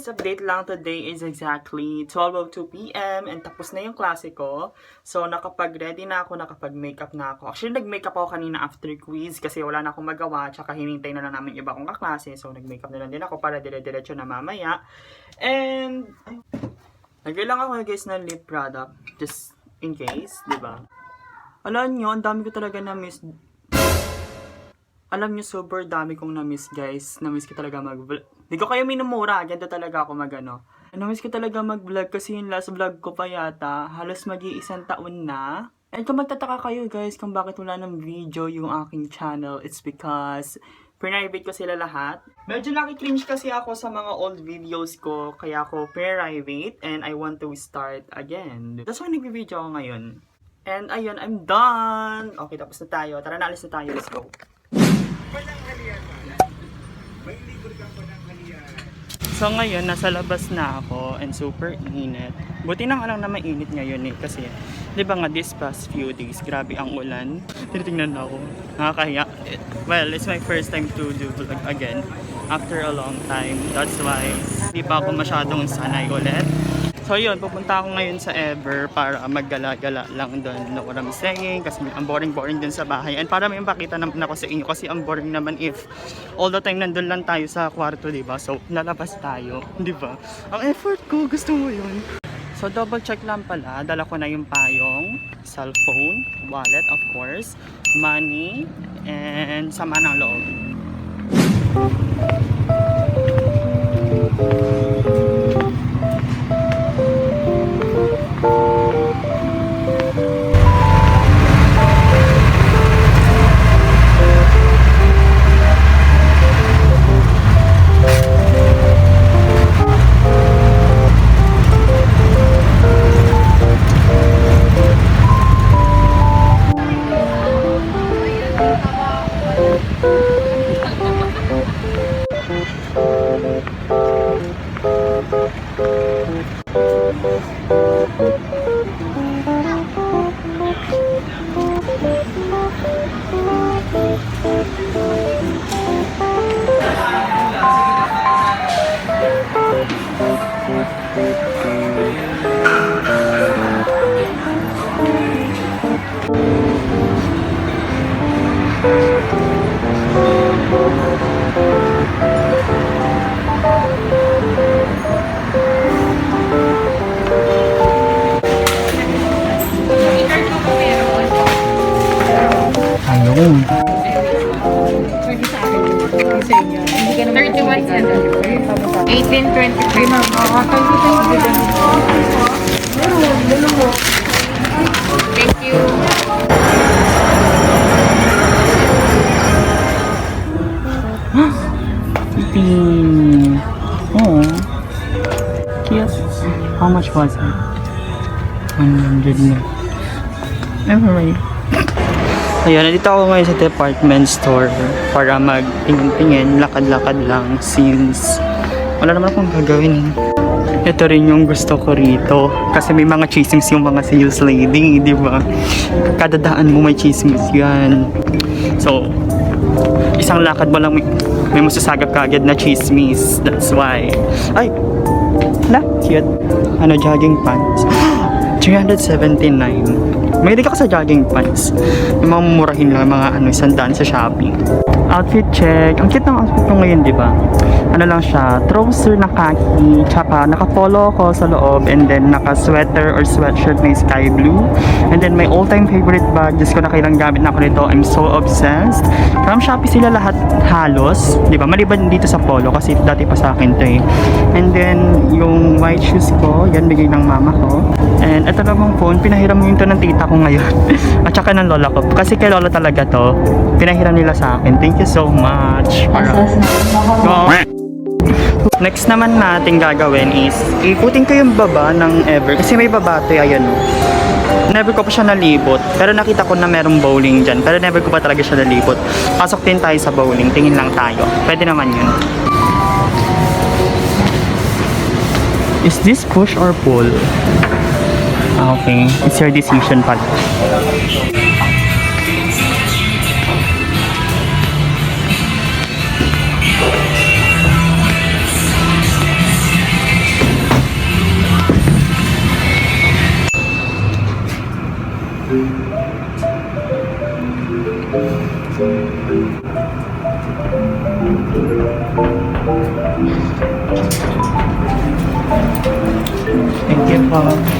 Guys! Update lang. Today is exactly 12.02pm and tapos na yung klase ko. So, nakapag-ready na ako, nakapag-makeup na ako. Actually, nag-makeup ako kanina after quiz kasi wala na akong magawa. Tsaka hinintay na lang namin iba kong kaklase. So, nag-makeup na lang din ako para dire-diretso na mamaya. And, ay, lagay lang ako guys ng lip product. Just in case, di ba? Alam nyo, ang dami ko talaga na-miss alam niyo, super dami kong na-miss, guys. Na-miss ko talaga mag-vlog. Di ko kayo minumura. Ganito talaga ako mag-ano. Na-miss ko talaga mag-vlog kasi yung last vlog ko pa yata. Halos mag-iisang taon na. And kung magtataka kayo, guys, kung bakit wala ng video yung aking channel, it's because private ko sila lahat. Medyo nakikringe kasi ako sa mga old videos ko, kaya ako private and I want to start again. That's why nag-video ako ngayon. And ayun, I'm done! Okay, tapos na tayo. Tara na, alis na tayo. Let's go. So ngayon, nasa labas na ako and super init. Buti na nga lang na mainit ngayon eh kasi di ba nga this past few days, grabe ang ulan. Tinitingnan ako. Nakakahiya. Well, it's my first time to do vlog again after a long time. That's why di pa ako masyadong sanay ulit. So yun, pupunta ako ngayon sa Ever para maggala-gala lang doon know what I'm saying kasi ang boring-boring din sa bahay and para may pakita naman ako sa inyo kasi ang boring naman if all the time nandun lang tayo sa kwarto, di ba? So, lalabas tayo, di ba? Ang effort ko, gusto mo yun. So, double check lang pala. Dala ko na yung payong, cellphone, wallet, of course, money, and sama ng loob. 31 cents. 1823 ma'am. Thank you. Pipi. Oh. Cute. How much was it? 100 na. Alright. Ayun, nandito ako ngayon sa department store para magtingin-tingin, lakad-lakad lang since wala naman akong gagawin. Ito rin yung gusto ko rito. Kasi may mga chismis yung mga sales lady, di ba? Kada daan mo may chismis yan. So, isang lakad mo lang may, may masasagap ka agad na chismis. That's why. Ay! Na, cute. Ano, jogging pants. 379. May ka sa jogging pants. Yung mga mumurahin lang, mga ano, isang daan sa Shopee. Outfit check. Ang cute ng outfit ko ngayon, di ba? Ano lang siya, trouser na khaki, tsaka naka-polo ko sa loob, and then naka-sweater or sweatshirt na sky blue. And then my all-time favorite bag, just ko na kailang gamit na ako nito, I'm so obsessed. From Shopee sila lahat halos, di ba? Maliban dito sa polo, kasi dati pa sa akin to eh. And then, yung white shoes ko, yan bigay ng mama ko. And ito namang phone, pinahiram yung to ng tita ko ngayon. At saka ng lola ko. Kasi kay lola talaga to, pinahiram nila sa akin. Thank you so much. Go. Next naman natin gagawin is, ikutin ko yung baba ng Ever. Kasi may baba to, ayan o. Never ko pa siya nalibot. Pero nakita ko na merong bowling dyan. Pero never ko pa talaga siya nalibot. Pasok din tayo sa bowling. Tingin lang tayo. Pwede naman yun. Is this push or pull? Ah, okay. It's your decision pala. Thank you po.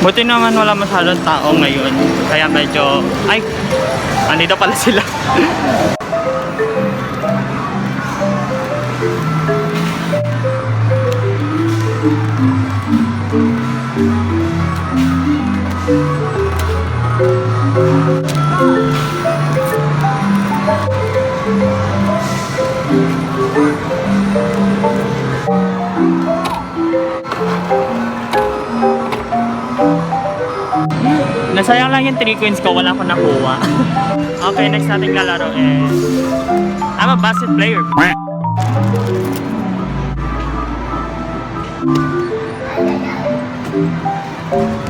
Buti naman wala masyadong tao ngayon. Kaya medyo... Ay! Andito pala sila. 3 coins ko, wala ko nakuha. okay, next nating lalaro is... I'm a basket player. Yan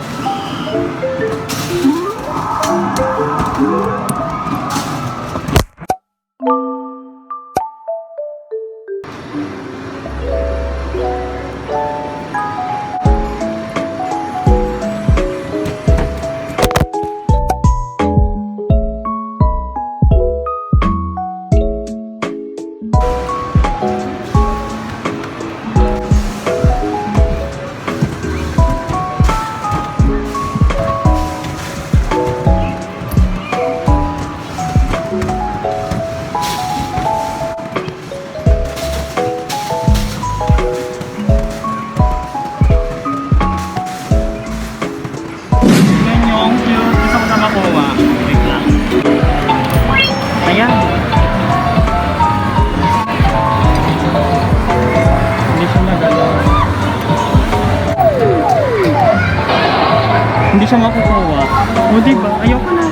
siya makukuha. O diba? Ayoko na.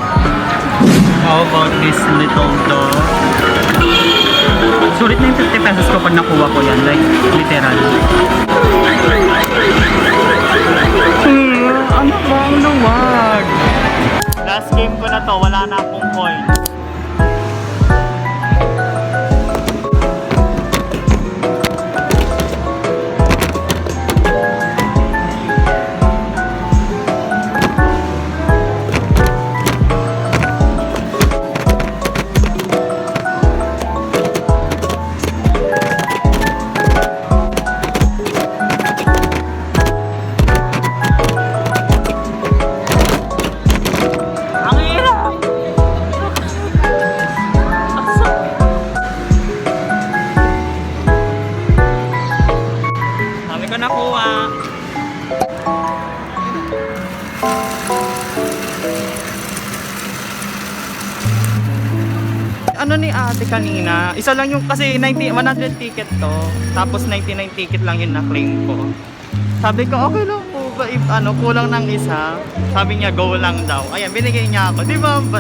How about this little dog? Sulit na yung 50 pesos ko pag nakuha ko yan. Like, literal. Hmm, ano ba ang luwag? Last game ko na to, wala na akong coin. Ko nakuha. Ano ni ate kanina? Isa lang yung kasi 90, 100 ticket to. Tapos 99 ticket lang yung na-claim ko. Sabi ko, okay lang po ba if ano, kulang ng isa? Sabi niya, go lang daw. Ayan, binigay niya ako. Di ba ba?